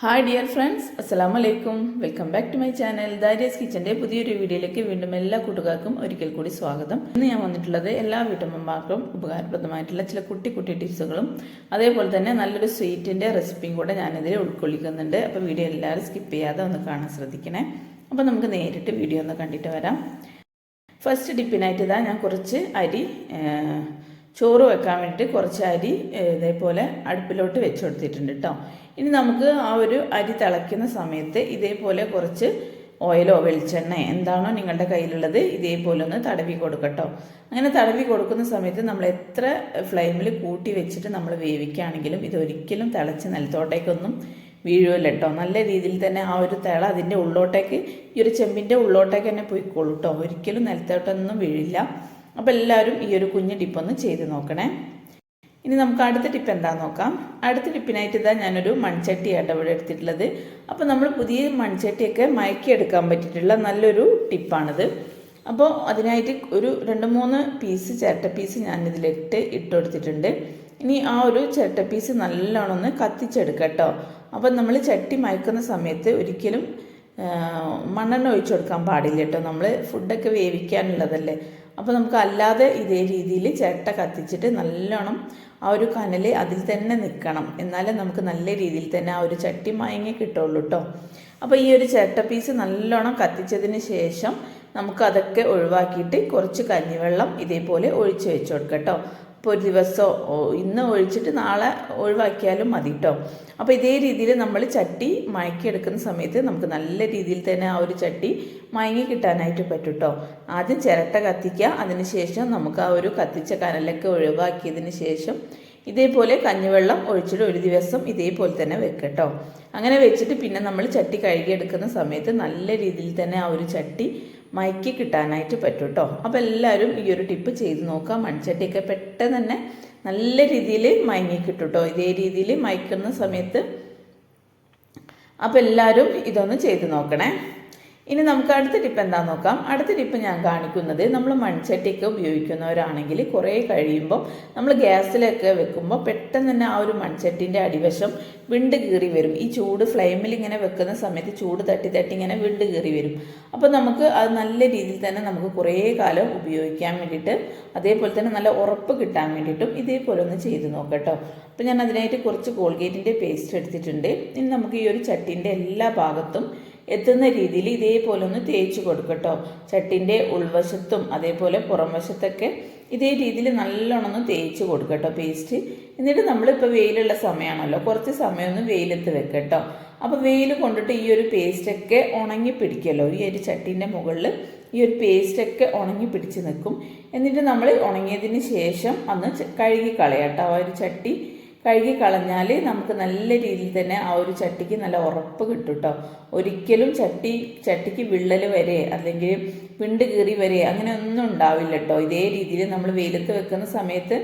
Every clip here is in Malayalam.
ഹായ് ഡിയർ ഫ്രണ്ട്സ് അസ്സലാമു വലൈക്കും welcome back to my channel Darius കിച്ചന്റെ പുതിയൊരു വീഡിയോയിലേക്ക് വീണ്ടും എല്ലാ കൂട്ടുകാർക്കും ഒരിക്കൽ കൂടി സ്വാഗതം. ഇന്ന് ഞാൻ വന്നിട്ടുള്ളത് എല്ലാ വീട്ടമ്മമാർക്കും ഉപകാരപ്രദമായിട്ടുള്ള ചില കുട്ടി കുട്ടി ടിപ്സുകളും അതേപോലെ തന്നെ നല്ലൊരു സ്വീറ്റിന്റെ റെസിപ്പിയും കൂടെ ഞാനിതിൽ ഉൾക്കൊള്ളിക്കുന്നുണ്ട്. അപ്പോൾ വീഡിയോ എല്ലാവരും സ്കിപ്പ് ചെയ്യാതെ ഒന്ന് കാണാൻ ശ്രദ്ധിക്കണേ. അപ്പോൾ നമുക്ക് നേരിട്ട് വീഡിയോ ഒന്ന് കണ്ടിട്ട് വരാം. ഫസ്റ്റ് ടിപ്പിനായിട്ട് ഇതാ ഞാൻ കുറച്ച് അരി ചോറ് വെക്കാൻ വേണ്ടിയിട്ട് കുറച്ച് അരി ഇതേപോലെ അടുപ്പിലോട്ട് വെച്ച് കൊടുത്തിട്ടുണ്ട് കേട്ടോ ഇനി നമുക്ക് ആ ഒരു അരി തിളയ്ക്കുന്ന സമയത്ത് ഇതേപോലെ കുറച്ച് ഓയിലോ വെളിച്ചെണ്ണ എന്താണോ നിങ്ങളുടെ കയ്യിലുള്ളത് ഇതേപോലെ ഒന്ന് തടവി കൊടുക്കട്ടോ അങ്ങനെ തടവി കൊടുക്കുന്ന സമയത്ത് നമ്മൾ എത്ര ഫ്ലെയിമിൽ കൂട്ടി വെച്ചിട്ട് നമ്മൾ വേവിക്കുകയാണെങ്കിലും ഇതൊരിക്കലും തിളച്ച് നിലത്തോട്ടേക്കൊന്നും വീഴുമല്ലോ കേട്ടോ നല്ല രീതിയിൽ തന്നെ ആ ഒരു തിള അതിന്റെ ഉള്ളോട്ടേക്ക് ഈ ഒരു ചെമ്പിന്റെ ഉള്ളോട്ടേക്ക് തന്നെ പോയിക്കോളൂ കേട്ടോ ഒരിക്കലും നിലത്തോട്ടൊന്നും വീഴില്ല. അപ്പോൾ എല്ലാവരും ഈ ഒരു കുഞ്ഞ് ടിപ്പൊന്ന് ചെയ്ത് നോക്കണേ. ഇനി നമുക്ക് അടുത്ത ടിപ്പ് എന്താണെന്ന് നോക്കാം. അടുത്ത ടിപ്പിനായിട്ട് ഇതാ ഞാനൊരു മൺചട്ടിയാണ് ഇവിടെ എടുത്തിട്ടുള്ളത്. അപ്പോൾ നമ്മൾ പുതിയ മൺചട്ടിയൊക്കെ മയക്കിയെടുക്കാൻ പറ്റിയിട്ടുള്ള നല്ലൊരു ടിപ്പാണിത് അപ്പോൾ അതിനായിട്ട് ഒരു രണ്ട് മൂന്ന് പീസ് ചിരട്ട പീസ് ഞാനിതിലിട്ട് ഇട്ട് കൊടുത്തിട്ടുണ്ട് ഇനി ആ ഒരു ചിരട്ട പീസ് നല്ലോണം ഒന്ന് കത്തിച്ചെടുക്കാം കേട്ടോ. അപ്പം നമ്മൾ ചട്ടി മയക്കുന്ന സമയത്ത് ഒരിക്കലും മണ്ണെണ്ണ ഒഴിച്ചു കൊടുക്കാൻ പാടില്ല കേട്ടോ. നമ്മൾ ഫുഡൊക്കെ വേവിക്കാനുള്ളതല്ലേ. അപ്പോൾ നമുക്ക് അല്ലാതെ ഇതേ രീതിയിൽ ചിരട്ട കത്തിച്ചിട്ട് നല്ലോണം ആ ഒരു കനൽ അതിൽ തന്നെ നിൽക്കണം. എന്നാലേ നമുക്ക് നല്ല രീതിയിൽ തന്നെ ആ ഒരു ചട്ടി മയങ്ങി കിട്ടുള്ളൂ കേട്ടോ അപ്പോൾ ഈ ഒരു ചിരട്ട പീസ് നല്ലോണം കത്തിച്ചതിന് ശേഷം നമുക്ക് അതൊക്കെ ഒഴിവാക്കിയിട്ട് കുറച്ച് കഞ്ഞിവെള്ളം ഇതേപോലെ ഒഴിച്ച് വെച്ച് കൊടുക്കാം കേട്ടോ ഇപ്പോൾ ഒരു ദിവസമോ ഇന്ന് ഒഴിച്ചിട്ട് നാളെ ഒഴിവാക്കിയാലും മതി കേട്ടോ അപ്പോൾ ഇതേ രീതിയിൽ നമ്മൾ ചട്ടി മയക്കിയെടുക്കുന്ന സമയത്ത് നമുക്ക് നല്ല രീതിയിൽ തന്നെ ആ ഒരു ചട്ടി മയങ്ങി കിട്ടാനായിട്ട് പറ്റും കേട്ടോ ആദ്യം ചിരട്ട കത്തിക്കുക അതിനുശേഷം നമുക്ക് ആ ഒരു കത്തിച്ച കനലൊക്കെ ഒഴിവാക്കിയതിന് ശേഷം ഇതേപോലെ കഞ്ഞിവെള്ളം ഒഴിച്ചിട്ട് ഒരു ദിവസം ഇതേപോലെ തന്നെ വെക്കുക വെക്കട്ടോ അങ്ങനെ വെച്ചിട്ട് പിന്നെ നമ്മൾ ചട്ടി കഴുകിയെടുക്കുന്ന സമയത്ത് നല്ല രീതിയിൽ തന്നെ ആ ഒരു ചട്ടി മയക്കി കിട്ടാനായിട്ട് പറ്റും കേട്ടോ അപ്പോൾ എല്ലാവരും ഈ ഒരു ടിപ്പ് ചെയ്ത് നോക്കാം മൺചട്ടിയൊക്കെ പെട്ടെന്ന് തന്നെ നല്ല രീതിയിൽ മയങ്ങി കിട്ടും കേട്ടോ ഇതേ രീതിയിൽ മയക്കുന്ന സമയത്ത് അപ്പോൾ എല്ലാവരും ഇതൊന്ന് ചെയ്ത് നോക്കണേ. ഇനി നമുക്ക് അടുത്ത ടിപ്പ് എന്താ നോക്കാം? അടുത്ത ടിപ്പ് ഞാൻ കാണിക്കുന്നത് നമ്മൾ മൺചട്ടിയൊക്കെ ഉപയോഗിക്കുന്നവരാണെങ്കിൽ കുറേ കഴിയുമ്പോൾ നമ്മൾ ഗ്യാസിലൊക്കെ വെക്കുമ്പോൾ പെട്ടെന്ന് തന്നെ ആ ഒരു മൺചട്ടിന്റെ അടിവശം വിണ്ട് കീറി വരും. ഈ ചൂട് ഫ്ലെയിമിൽ ഇങ്ങനെ വെക്കുന്ന സമയത്ത് ചൂട് തട്ടി തട്ടി ഇങ്ങനെ വിണ്ട് കീറി വരും. അപ്പോൾ നമുക്ക് അത് നല്ല രീതിയിൽ തന്നെ നമുക്ക് കുറേ കാലം ഉപയോഗിക്കാൻ വേണ്ടിയിട്ട് അതേപോലെ തന്നെ നല്ല ഉറപ്പ് കിട്ടാൻ വേണ്ടിയിട്ടും ഇതേപോലെ ഒന്ന് ചെയ്ത് നോക്കട്ടോ. അപ്പോൾ ഞാൻ അതിനായിട്ട് കുറച്ച് കോൾഗേറ്റിന്റെ പേസ്റ്റ് എടുത്തിട്ടുണ്ട്. ഇനി നമുക്ക് ഈ ഒരു ചട്ടിന്റെ എല്ലാ ഭാഗത്തും എത്തുന്ന രീതിയിൽ ഇതേപോലെ ഒന്ന് തേച്ച് കൊടുക്കട്ടോ. ചട്ടിന്റെ ഉൾവശത്തും അതേപോലെ പുറം വശത്തൊക്കെ ഇതേ രീതിയിൽ നല്ലോണം ഒന്ന് തേച്ച് കൊടുക്കട്ടോ പേസ്റ്റ് എന്നിട്ട് നമ്മളിപ്പോൾ വെയിലുള്ള സമയമാണല്ലോ കുറച്ച് സമയം ഒന്ന് വെയിലത്ത് വെക്കട്ടോ. അപ്പോൾ വെയിൽ കൊണ്ടിട്ട് ഈ ഒരു പേസ്റ്റൊക്കെ ഉണങ്ങി പിടിക്കല്ലോ. ഈ ഒരു ചട്ടീന്റെ മുകളിൽ ഈ ഒരു പേസ്റ്റൊക്കെ ഉണങ്ങി പിടിച്ച് നിൽക്കും. എന്നിട്ട് നമ്മൾ ഉണങ്ങിയതിന് ശേഷം അന്ന് കഴുകി കളയാട്ടോ. ആ ഒരു ചട്ടി കഴുകി കളഞ്ഞാൽ നമുക്ക് നല്ല രീതിയിൽ തന്നെ ആ ഒരു ചട്ടിക്ക് നല്ല ഉറപ്പ് കിട്ടും കേട്ടോ ഒരിക്കലും ചട്ടി ചട്ടിക്ക് വിള്ളൽ വരെ അല്ലെങ്കിൽ പിണ്ട് കീറി വരെ അങ്ങനെ ഒന്നും ഉണ്ടാവില്ല കേട്ടോ ഇതേ രീതിയിൽ നമ്മൾ വെയിലത്ത് വെക്കുന്ന സമയത്ത്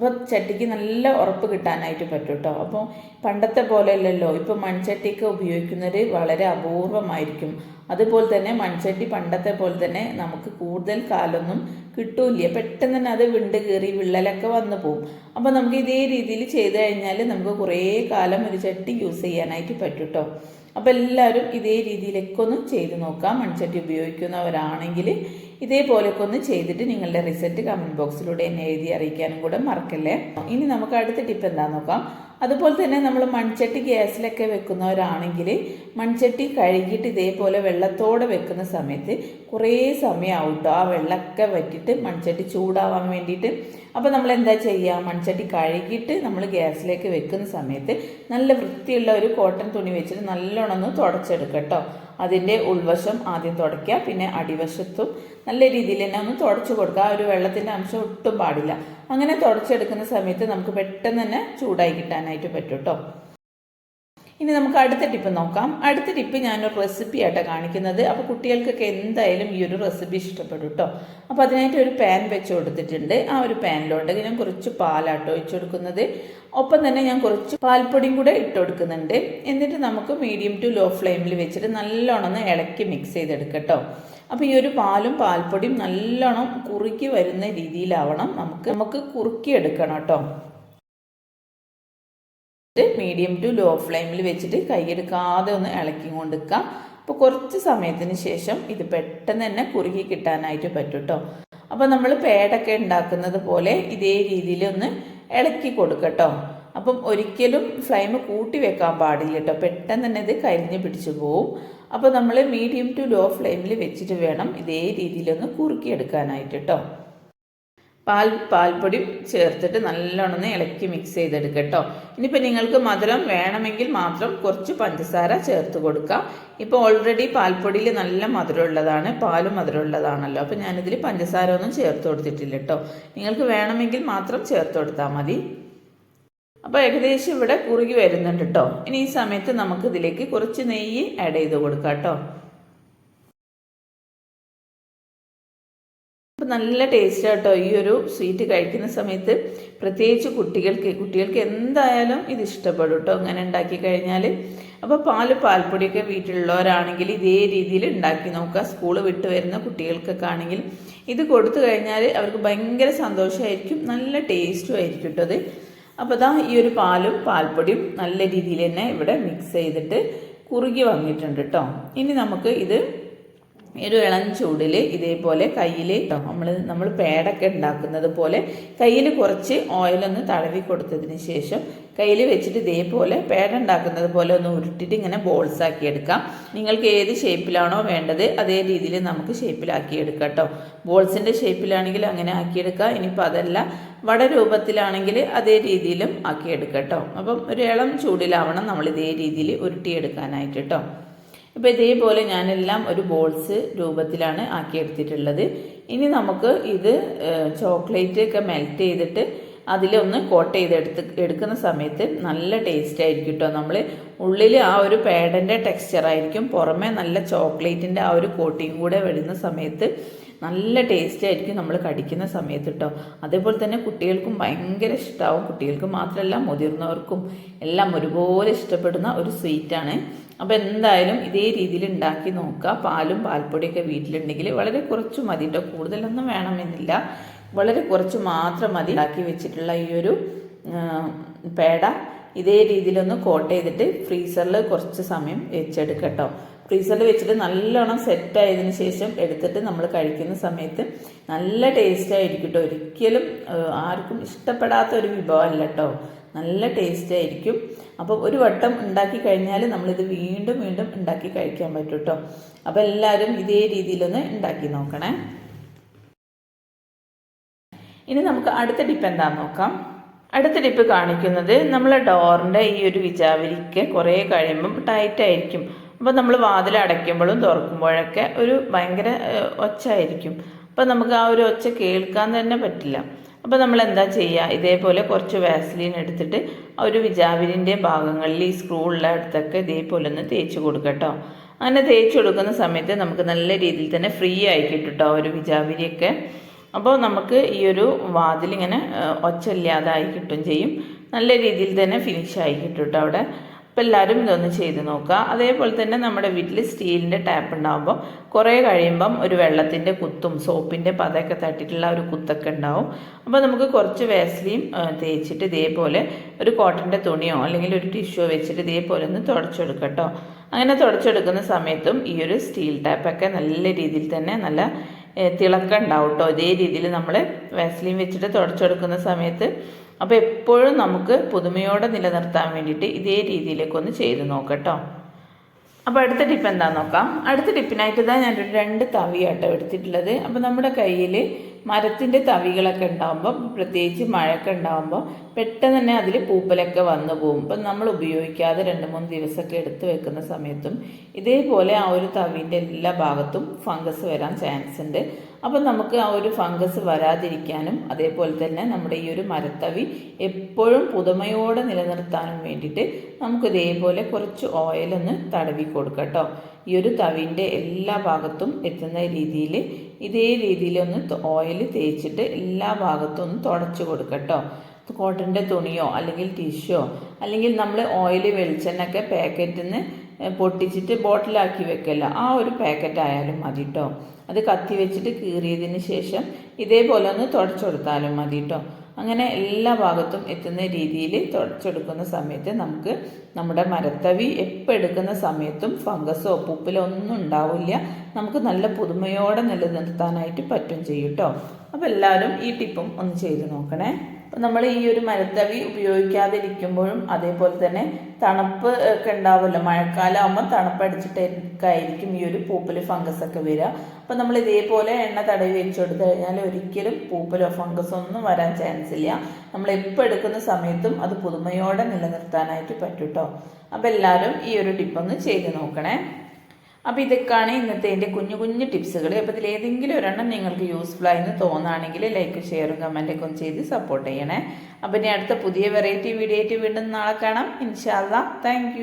അപ്പോൾ ചട്ടിക്ക് നല്ല ഉറപ്പ് കിട്ടാനായിട്ട് പറ്റും കേട്ടോ അപ്പോൾ പണ്ടത്തെ പോലെ അല്ലല്ലോ ഇപ്പോൾ മൺചട്ടിയൊക്കെ ഉപയോഗിക്കുന്നവർ വളരെ അപൂർവമായിരിക്കും. അതുപോലെ തന്നെ മൺചട്ടി പണ്ടത്തെ പോലെ തന്നെ നമുക്ക് കൂടുതൽ കാലമൊന്നും കിട്ടൂല പെട്ടെന്ന് തന്നെ അത് വിണ്ട് കയറി വിള്ളലൊക്കെ വന്നു പോകും അപ്പോൾ നമുക്ക് ഇതേ രീതിയിൽ ചെയ്ത് കഴിഞ്ഞാൽ നമുക്ക് കുറേ കാലം ഒരു ചട്ടി യൂസ് ചെയ്യാനായിട്ട് പറ്റും കേട്ടോ അപ്പോൾ എല്ലാവരും ഇതേ രീതിയിലൊക്കെ ഒന്ന് ചെയ്ത് നോക്കാം. മൺചട്ടി ഉപയോഗിക്കുന്നവരാണെങ്കിൽ ഇതേപോലെയൊക്കെ ഒന്ന് ചെയ്തിട്ട് നിങ്ങളുടെ റിസൾട്ട് കമന്റ് ബോക്സിലൂടെ എന്നെ എഴുതി അറിയിക്കാനും കൂടെ മറക്കല്ലേ? ഇനി നമുക്ക് അടുത്ത ടിപ്പ് എന്താണെന്ന് നോക്കാം. അതുപോലെ തന്നെ നമ്മൾ മൺചട്ടി ഗ്യാസിലൊക്കെ വെക്കുന്നവരാണെങ്കിൽ മൺചട്ടി കഴുകിയിട്ട് ഇതേപോലെ വെള്ളത്തോടെ വെക്കുന്ന സമയത്ത് കുറേ സമയമാവും ആ വെള്ളമൊക്കെ വറ്റിയിട്ട് മൺചട്ടി ചൂടാവാൻ വേണ്ടിയിട്ട്. അപ്പോൾ നമ്മൾ എന്താ ചെയ്യുക? മൺചട്ടി കഴുകിയിട്ട് നമ്മൾ ഗ്യാസിലേക്ക് വെക്കുന്ന സമയത്ത് നല്ല വൃത്തിയുള്ള ഒരു കോട്ടൺ തുണി വെച്ചിട്ട് നല്ലോണം ഒന്ന് തുടച്ചെടുക്കുക കേട്ടോ അതിന്റെ ഉൾവശം ആദ്യം തുടയ്ക്കുക പിന്നെ അടിവശത്തും നല്ല രീതിയിൽ തന്നെ ഒന്ന് തുടച്ചു കൊടുക്കുക. ആ ഒരു വെള്ളത്തിന്റെ അംശം ഒട്ടും പാടില്ല. അങ്ങനെ തുടച്ചെടുക്കുന്ന സമയത്ത് നമുക്ക് പെട്ടെന്ന് തന്നെ ചൂടായി കിട്ടാനായിട്ട് പറ്റും കേട്ടോ. ഇനി നമുക്ക് അടുത്ത ടിപ്പ് നോക്കാം. അടുത്ത ടിപ്പ് ഞാനൊരു റെസിപ്പി ആയിട്ടാണ് കാണിക്കുന്നത്. അപ്പോൾ കുട്ടികൾക്കൊക്കെ എന്തായാലും ഈ ഒരു റെസിപ്പി ഇഷ്ടപ്പെടും കേട്ടോ. അപ്പോൾ അതിനായിട്ട് ഒരു പാൻ വെച്ച് കൊടുത്തിട്ടുണ്ട്. ആ ഒരു പാനിലോട്ട് ഞാൻ കുറച്ച് പാലാട്ടോ ഒഴിച്ചു കൊടുക്കുന്നത്. ഒപ്പം തന്നെ ഞാൻ കുറച്ച് പാൽപ്പൊടിയും കൂടെ ഇട്ട് കൊടുക്കുന്നുണ്ട്. എന്നിട്ട് നമുക്ക് മീഡിയം ടു ലോ ഫ്ലെയിമിൽ വെച്ചിട്ട് നല്ലോണം ഒന്ന് ഇളക്കി മിക്സ് ചെയ്തെടുക്കട്ടോ. അപ്പോൾ ഈ ഒരു പാലും പാൽപ്പൊടിയും നല്ലോണം കുറുക്കി വരുന്ന രീതിയിലാവണം നമുക്ക്. നമുക്ക് കുറുക്കി എടുക്കണം കേട്ടോ മീഡിയം ടു ലോ ഫ്ലെയിമിൽ വെച്ചിട്ട് കൈയെടുക്കാതെ ഒന്ന് ഇളക്കി കൊണ്ടിരിക്കാം അപ്പോൾ കുറച്ച് സമയത്തിന് ശേഷം ഇത് പെട്ടെന്ന് തന്നെ കുറുകി കിട്ടാനായിട്ട് പറ്റും കേട്ടോ അപ്പോൾ നമ്മൾ പേടൊക്കെ ഉണ്ടാക്കുന്നത് പോലെ ഇതേ രീതിയിൽ ഒന്ന് ഇളക്കി കൊടുക്കട്ടോ. അപ്പം ഒരിക്കലും ഫ്ലെയിം കൂട്ടി വെക്കാൻ പാടില്ല കേട്ടോ. പെട്ടെന്ന് തന്നെ ഇത് കരിഞ്ഞ് പിടിച്ചു പോവും. അപ്പോൾ നമ്മൾ മീഡിയം ടു ലോ ഫ്ലെയിമിൽ വെച്ചിട്ട് വേണം ഇതേ രീതിയിലൊന്ന് കുറുക്കിയെടുക്കാനായിട്ട് കേട്ടോ. പാൽ പാൽപ്പൊടി ചേർത്തിട്ട് നല്ലോണം ഇളക്കി മിക്സ് ചെയ്തെടുക്കുക കേട്ടോ ഇനിയിപ്പോൾ നിങ്ങൾക്ക് മധുരം വേണമെങ്കിൽ മാത്രം കുറച്ച് പഞ്ചസാര ചേർത്ത് കൊടുക്കാം. ഇപ്പോൾ ഓൾറെഡി പാൽപ്പൊടിയിൽ നല്ല മധുരമുള്ളതാണ് പാലും മധുരമുള്ളതാണല്ലോ. അപ്പോൾ ഞാനിതിൽ പഞ്ചസാര ഒന്നും ചേർത്ത് കൊടുത്തിട്ടില്ല കേട്ടോ നിങ്ങൾക്ക് വേണമെങ്കിൽ മാത്രം ചേർത്ത് കൊടുത്താൽ മതി. അപ്പോൾ ഏകദേശം ഇവിടെ കുറുകി വരുന്നുണ്ട് കേട്ടോ ഇനി ഈ സമയത്ത് നമുക്ക് ഇതിലേക്ക് കുറച്ച് നെയ്യ് ആഡ് ചെയ്ത് കൊടുക്കാം കേട്ടോ നല്ല ടേസ്റ്റ് കേട്ടോ ഈ ഒരു സ്വീറ്റ് കഴിക്കുന്ന സമയത്ത്. പ്രത്യേകിച്ച് കുട്ടികൾക്ക് കുട്ടികൾക്ക് എന്തായാലും ഇത് ഇഷ്ടപ്പെടും കേട്ടോ അങ്ങനെ ഉണ്ടാക്കി കഴിഞ്ഞാൽ അപ്പോൾ പാൽ പാൽപ്പൊടിയൊക്കെ വീട്ടിലുള്ളവരാണെങ്കിൽ ഇതേ രീതിയിൽ ഉണ്ടാക്കി നോക്കുക. സ്കൂൾ വിട്ട് വരുന്ന കുട്ടികൾക്കൊക്കെ ആണെങ്കിൽ ഇത് കൊടുത്തു കഴിഞ്ഞാൽ അവർക്ക് ഭയങ്കര സന്തോഷമായിരിക്കും. നല്ല ടേസ്റ്റും ആയിരിക്കും കേട്ടോ അത്. അപ്പോൾ ഇതാ ഈ ഒരു പാലും പാൽപ്പൊടിയും നല്ല രീതിയിൽ തന്നെ ഇവിടെ മിക്സ് ചെയ്തിട്ട് കുറുകി വന്നിട്ടുണ്ട് കേട്ടോ ഇനി നമുക്ക് ഇത് ഒരു ഇളം ചൂടിൽ ഇതേപോലെ കയ്യിൽ നമ്മൾ നമ്മൾ പേടൊക്കെ ഉണ്ടാക്കുന്നത് പോലെ കയ്യിൽ കുറച്ച് ഓയിലൊന്ന് തടവി കൊടുത്തതിന് ശേഷം കയ്യിൽ വെച്ചിട്ട് ഇതേപോലെ പേട ഉണ്ടാക്കുന്നത് പോലെ ഒന്ന് ഉരുട്ടിട്ട് ഇങ്ങനെ ബോൾസ് ആക്കി എടുക്കാം. നിങ്ങൾക്ക് ഏത് ഷേപ്പിലാണോ വേണ്ടത് അതേ രീതിയിൽ നമുക്ക് ഷേപ്പിലാക്കി എടുക്കാം കേട്ടോ ബോൾസിന്റെ ഷേപ്പിലാണെങ്കിൽ അങ്ങനെ ആക്കിയെടുക്കാം ഇനിയിപ്പോൾ അതല്ല വട രൂപത്തിലാണെങ്കിൽ അതേ രീതിയിലും ആക്കിയെടുക്കാം കേട്ടോ അപ്പം ഒരു ഇളം ചൂടിലാവണം നമ്മൾ ഇതേ രീതിയിൽ ഉരുട്ടിയെടുക്കാനായിട്ട് കേട്ടോ അപ്പോൾ ഇതേപോലെ ഞാനെല്ലാം ഒരു ബോൾസ് രൂപത്തിലാണ് ആക്കിയെടുത്തിട്ടുള്ളത്. ഇനി നമുക്ക് ഇത് ചോക്ലേറ്റ് ഒക്കെ മെൽറ്റ് ചെയ്തിട്ട് അതിലൊന്ന് കോട്ട് ചെയ്തെടുത്ത് എടുക്കുന്ന സമയത്ത് നല്ല ടേസ്റ്റ് ആയിരിക്കും കേട്ടോ നമ്മൾ ഉള്ളിൽ ആ ഒരു പേഡന്റെ ടെക്സ്ചറായിരിക്കും പുറമെ നല്ല ചോക്ലേറ്റിന്റെ ആ ഒരു കോട്ടിങ് കൂടെ വരുന്ന സമയത്ത് നല്ല ടേസ്റ്റ് ആയിരിക്കും നമ്മൾ കടിക്കുന്ന സമയത്ത് കേട്ടോ അതേപോലെ തന്നെ കുട്ടികൾക്കും ഭയങ്കര ഇഷ്ടമാവും കുട്ടികൾക്ക് മാത്രമല്ല മുതിർന്നവർക്കും എല്ലാം ഒരുപോലെ ഇഷ്ടപ്പെടുന്ന ഒരു സ്വീറ്റാണ് അപ്പോൾ എന്തായാലും ഇതേ രീതിയിൽ ഉണ്ടാക്കി നോക്കുക. പാലും പാൽപ്പൊടിയൊക്കെ വീട്ടിലുണ്ടെങ്കിൽ വളരെ കുറച്ച് മതി കേട്ടോ കൂടുതലൊന്നും വേണമെന്നില്ല. വളരെ കുറച്ച് മാത്രം മതി. ഉണ്ടാക്കി വെച്ചിട്ടുള്ള ഈ ഒരു പേട ഇതേ രീതിയിലൊന്ന് കോട്ട് ചെയ്തിട്ട് ഫ്രീസറിൽ കുറച്ച് സമയം വെച്ചെടുക്കുക വെച്ചെടുക്കട്ടോ ഫ്രീസറിൽ വെച്ചിട്ട് നല്ലോണം സെറ്റ് ആയതിനു ശേഷം എടുത്തിട്ട് നമ്മൾ കഴിക്കുന്ന സമയത്ത് നല്ല ടേസ്റ്റ് ആയിരിക്കും കേട്ടോ ഒരിക്കലും ആർക്കും ഇഷ്ടപ്പെടാത്ത ഒരു വിഭവമല്ല കേട്ടോ നല്ല ടേസ്റ്റ് ആയിരിക്കും. അപ്പോൾ ഒരു വട്ടം ഉണ്ടാക്കി കഴിഞ്ഞാൽ നമ്മളിത് വീണ്ടും വീണ്ടും ഉണ്ടാക്കി കഴിക്കാൻ പറ്റും കേട്ടോ അപ്പോൾ എല്ലാവരും ഇതേ രീതിയിലൊന്ന് ഉണ്ടാക്കി നോക്കണേ. ഇനി നമുക്ക് അടുത്ത ടിപ്പ് എന്താണെന്ന് നോക്കാം. അടുത്ത ടിപ്പ് കാണിക്കുന്നത് നമ്മൾ ഡോറിന്റെ ഈ ഒരു വിചാവരിക്ക് കുറേ കഴിയുമ്പം ടൈറ്റ് ആയിരിക്കും. അപ്പോൾ നമ്മൾ വാതിൽ അടയ്ക്കുമ്പോഴും തുറക്കുമ്പോഴൊക്കെ ഒരു ഭയങ്കര ഒച്ചായിരിക്കും അപ്പോൾ നമുക്ക് ആ ഒരു ഒച്ച കേൾക്കാൻ തന്നെ പറ്റില്ല. അപ്പോൾ നമ്മൾ എന്താ ചെയ്യുക ഇതേപോലെ കുറച്ച് വാസലിൻ എടുത്തിട്ട് ഒരു വിജാവിലിന്റെ ഭാഗങ്ങളിൽ ഈ സ്ക്രൂ ഉള്ള അടുത്തൊക്കെ ഇതേപോലെ ഒന്ന് തേച്ച് കൊടുക്കട്ടോ അങ്ങനെ തേച്ച് കൊടുക്കുന്ന സമയത്ത് നമുക്ക് നല്ല രീതിയിൽ തന്നെ ഫ്രീ ആയി കിട്ടും ഒരു വിജാവിരിയൊക്കെ അപ്പോൾ നമുക്ക് ഈ ഒരു വാതിലിങ്ങനെ ഒച്ചയില്ലാതായി കിട്ടും ചെയ്യും. നല്ല രീതിയിൽ തന്നെ ഫിനിഷ് ആയി കിട്ടും അവിടെ. അപ്പോൾ എല്ലാവരും ഇതൊന്ന് ചെയ്ത് നോക്കുക. അതേപോലെ തന്നെ നമ്മുടെ വീട്ടിൽ സ്റ്റീലിന്റെ ടാപ്പ് ഉണ്ടാകുമ്പോൾ കുറേ കഴിയുമ്പം ഒരു വെള്ളത്തിന്റെ കുത്തും സോപ്പിന്റെ പതയൊക്കെ തട്ടിയിട്ടുള്ള ഒരു കുത്തൊക്കെ ഉണ്ടാവും. അപ്പോൾ നമുക്ക് കുറച്ച് വേസ്ലിയും തേച്ചിട്ട് ഇതേപോലെ ഒരു കോട്ടന്റെ തുണിയോ അല്ലെങ്കിൽ ഒരു ടിഷ്യൂ വെച്ചിട്ട് ഇതേപോലെ ഒന്ന് തുടച്ചെടുക്കുക കേട്ടോ. അങ്ങനെ തുടച്ചെടുക്കുന്ന സമയത്തും ഈ ഒരു സ്റ്റീൽ ടാപ്പൊക്കെ നല്ല രീതിയിൽ തന്നെ നല്ല തിളക്കം ഉണ്ടാവും കേട്ടോ. ഇതേ രീതിയിൽ നമ്മൾ വാസ്ലിൻ വെച്ചിട്ട് തുടച്ചെടുക്കുന്ന സമയത്ത് അപ്പോൾ എപ്പോഴും നമുക്ക് പുതുമയോടെ നിലനിർത്താൻ വേണ്ടിയിട്ട് ഇതേ രീതിയിലേക്ക് ഒന്ന് ചെയ്ത് നോക്കട്ടോ. അപ്പോൾ അടുത്ത ടിപ്പ് എന്താണെന്ന് നോക്കാം? അടുത്ത ടിപ്പിനായിട്ട് ഇതാ ഞാൻ രണ്ട് തവിയാട്ടോ എടുത്തിട്ടുള്ളത്. അപ്പോൾ നമ്മുടെ കയ്യിൽ മരത്തിന്റെ തവികളൊക്കെ ഉണ്ടാകുമ്പോൾ പ്രത്യേകിച്ച് മഴയൊക്കെ ഉണ്ടാകുമ്പോൾ പെട്ടെന്ന് തന്നെ അതിൽ പൂപ്പലൊക്കെ വന്നു പോകും ഇപ്പം നമ്മൾ ഉപയോഗിക്കാതെ രണ്ട് മൂന്ന് ദിവസമൊക്കെ എടുത്തു വെക്കുന്ന സമയത്തും ഇതേപോലെ ആ ഒരു തവിന്റെ എല്ലാ ഭാഗത്തും ഫംഗസ് വരാൻ ചാൻസ് ഉണ്ട്. അപ്പം നമുക്ക് ആ ഒരു ഫംഗസ് വരാതിരിക്കാനും അതേപോലെ തന്നെ നമ്മുടെ ഈ ഒരു മരത്തവി എപ്പോഴും പുതുമയോടെ നിലനിർത്താനും വേണ്ടിയിട്ട് നമുക്ക് ഇതേപോലെ കുറച്ച് ഓയിലൊന്ന് തടവി കൊടുക്കട്ടോ ഈ ഒരു തവിന്റെ എല്ലാ ഭാഗത്തും എത്തുന്ന രീതിയിൽ ഇതേ രീതിയിലൊന്ന് ഓയിൽ തേച്ചിട്ട് എല്ലാ ഭാഗത്തും ഒന്ന് തുടച്ച് കൊടുക്കട്ടോ കോട്ടന്റെ തുണിയോ അല്ലെങ്കിൽ ടിഷ്യോ അല്ലെങ്കിൽ നമ്മൾ ഓയിൽ വെളിച്ചെണ്ണൊക്കെ പാക്കറ്റിൽ നിന്ന് പൊട്ടിച്ചിട്ട് ബോട്ടിലാക്കി വെക്കല്ല. ആ ഒരു പാക്കറ്റ് ആയാലും മതി കേട്ടോ അത് കത്തി വെച്ചിട്ട് കീറിയതിന് ശേഷം ഇതേപോലെ ഒന്ന് തുടച്ചു കൊടുത്താലും മതി കേട്ടോ അങ്ങനെ എല്ലാ ഭാഗത്തും എത്തുന്ന രീതിയിൽ തുടച്ചെടുക്കുന്ന സമയത്ത് നമുക്ക് നമ്മുടെ മരത്തവി എപ്പോൾ എടുക്കുന്ന സമയത്തും ഫംഗസോ പൂപ്പിലോ ഒന്നും ഉണ്ടാവില്ല. നമുക്ക് നല്ല പുതുമയോടെ നിലനിർത്താനായിട്ട് പറ്റും ചെയ്യും കേട്ടോ. അപ്പോൾ എല്ലാവരും ഈ ടിപ്പും ഒന്ന് ചെയ്ത് നോക്കണേ. അപ്പം നമ്മൾ ഈ ഒരു മരത്തവി ഉപയോഗിക്കാതിരിക്കുമ്പോഴും അതേപോലെ തന്നെ തണുപ്പ് ഒക്കെ ഉണ്ടാവുമല്ലോ മഴക്കാലം ആകുമ്പോൾ തണുപ്പ് അടിച്ചിട്ടായിരിക്കും ഈ ഒരു പൂപ്പൽ ഫംഗസ് ഒക്കെ വരിക. അപ്പോൾ നമ്മൾ ഇതേപോലെ എണ്ണ തടവി വെച്ച് കൊടുത്തു കഴിഞ്ഞാൽ ഒരിക്കലും പൂപ്പലോ ഫംഗസോ ഒന്നും വരാൻ ചാൻസ് ഇല്ല. നമ്മൾ എപ്പോൾ എടുക്കുന്ന സമയത്തും അത് പുതുമയോടെ നിലനിർത്താനായിട്ട് പറ്റും കേട്ടോ അപ്പോൾ എല്ലാവരും ഈ ഒരു ടിപ്പൊന്ന് ചെയ്ത് നോക്കണേ. അപ്പോൾ ഇതൊക്കെയാണ് ഇന്നത്തെ എന്റെ കുഞ്ഞു കുഞ്ഞു ടിപ്സുകൾ അപ്പോൾ ഇതിൽ ഏതെങ്കിലും ഒരെണ്ണം നിങ്ങൾക്ക് യൂസ്ഫുൾ ആയെന്ന് തോന്നുകയാണെങ്കിൽ ലൈക്ക് ഷെയറും കമന്റൊക്കെ ഒന്ന് ചെയ്ത് സപ്പോർട്ട് ചെയ്യണേ. അപ്പോൾ ഇനി അടുത്ത പുതിയ വെറൈറ്റി വീഡിയോ ആയിട്ട് വീണ്ടും നാളെ കാണാം. ഇൻഷാല്ല താങ്ക്